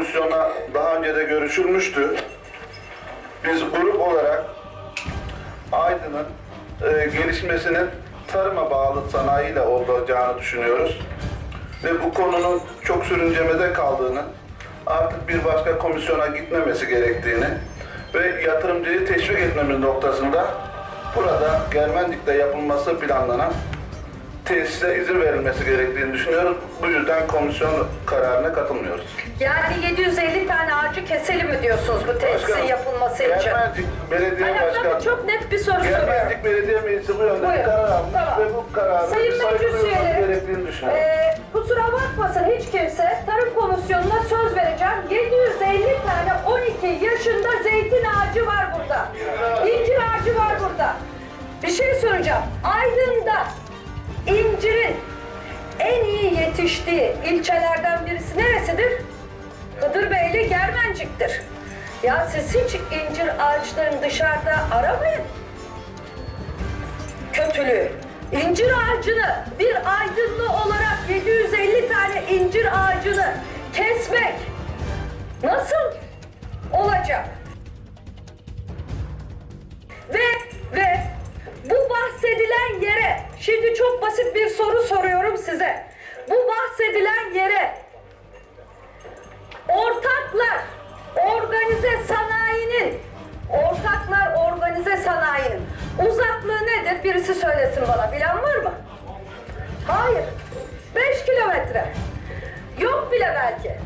komisyonla daha önce de görüşülmüştü. Biz grup olarak Aydın'ın e, gelişmesinin tarıma bağlı sanayiyle olacağını düşünüyoruz. Ve bu konunun çok sürüncemede kaldığını, artık bir başka komisyona gitmemesi gerektiğini ve yatırımcıyı teşvik etmemiz noktasında burada Germencik'te yapılması planlanan tesise izin verilmesi gerektiğini düşünüyoruz. Bu yüzden komisyon kararına katılmıyoruz. Yani 750 tane ağacı keselim mi diyorsunuz bu tesisin Başkanım, yapılması için? Germencik Belediye Hayır, Başkanı çok net bir soru soruyorum. Germencik Belediye Meclisi bu yönde bir karar almış Tamam. ve bu kararı Sayın saygı meclis duyulması üyeleri, gerektiğini düşünüyorum. e, kusura bakmasın hiç kimse Tarım Komisyonu'na söz vereceğim. 750 tane 12 yaşında zeytin ağacı var burada. İncir ağacı var burada. Bir şey soracağım. Aydın'da incirin en iyi yetiştiği ilçelerden birisi neresidir? Hıdır Beyli Germencik'tir. Ya siz hiç incir ağaçlarını dışarıda aramayın kötülüğü. İncir ağacını bir aydınlı olarak 750 tane incir ağacını kesmek nasıl olacak? Ve ve bu bahsedilen yere şimdi çok basit bir soru soruyorum size. Bu bahsedilen yere ortaklar organize sanayinin ortaklar organize sanayinin uzaklığı nedir? Birisi söylesin bana. Bilen var mı? Hayır. 5 kilometre. Yok bile belki.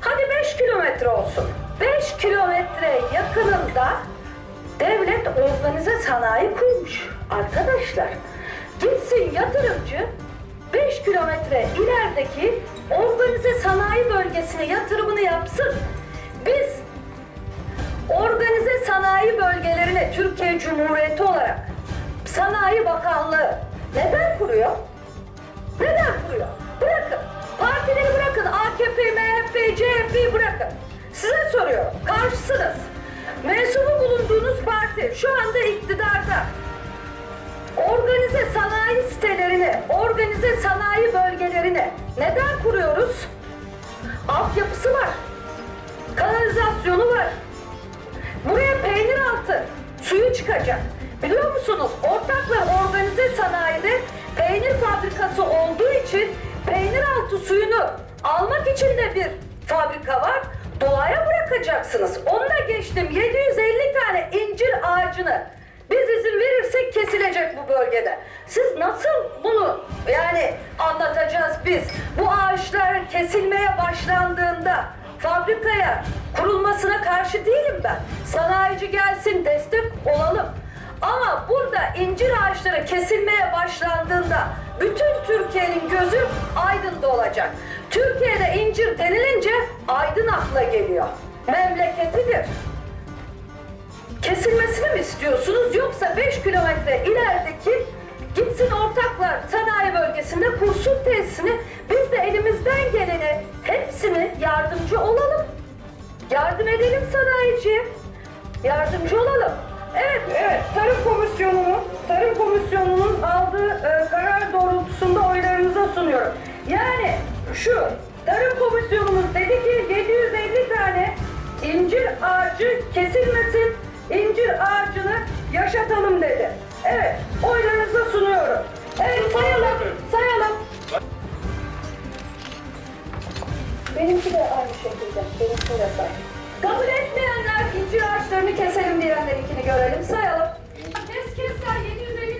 Hadi 5 kilometre olsun. 5 kilometre yakınında devlet organize sanayi kurmuş. Arkadaşlar gitsin yatırımcı 5 kilometre ilerideki organize sanayi bölgesine yatırımını yapsın. Biz organize sanayi bölgelerine Türkiye Cumhuriyeti olarak Sanayi Bakanlığı neden kuruyor? Neden kuruyor? Bırakın. Partileri bırakın. AKP, MHP, CHP'yi bırakın. Size soruyorum. Karşısınız. Mensubu bulunduğunuz parti şu anda iktidarda. Organize sanayi sitelerini, organize sanayi bölgelerini neden kuruyoruz? Altyapısı var. Kanalizasyonu var. Buraya peynir altı suyu çıkacak. Biliyor musunuz? Ortaklar organize sanayide peynir fabrikası olduğu için peynir altı suyunu almak için de bir fabrika var. Doğaya bırakacaksınız. Onunla geçtim 750 tane incir ağacını biz izin verirsek kesilecek bu bölgede. Siz nasıl bunu yani anlatacağız biz? Bu ağaçlar kesilmeye başlandığında fabrikaya kurulmasına karşı değilim ben. Sanayici gelsin destek olalım. Ama burada incir ağaçları kesilmeye başlandığında bütün Türkiye'nin gözü Aydın'da olacak. Türkiye'de incir denilince Aydın akla geliyor. Memleketidir. Kesilmesini mi istiyorsunuz yoksa 5 kilometre ilerideki gitsin ortaklar sanayi bölgesinde kursun tesisini biz de elimizden geleni hepsini yardımcı olalım. Yardım edelim sanayiciye. Yardımcı olalım. Evet, evet. Tarım Komisyonu'nun Tarım Komisyonu'nun aldığı e, karar doğrultusunda oylarınıza sunuyorum. Yani şu Tarım Komisyonumuz dedi ki 750 tane incir ağacı kesilmesin, incir ağacını yaşatalım dedi. Evet, oylarınızı sunuyorum. Evet, sayalım, sayalım. Benimki de aynı şekilde, benimki de say. Kabul etmeyenler incir ağaçlarını keselim diyenler ikini görelim, sayalım. Kes kesler 750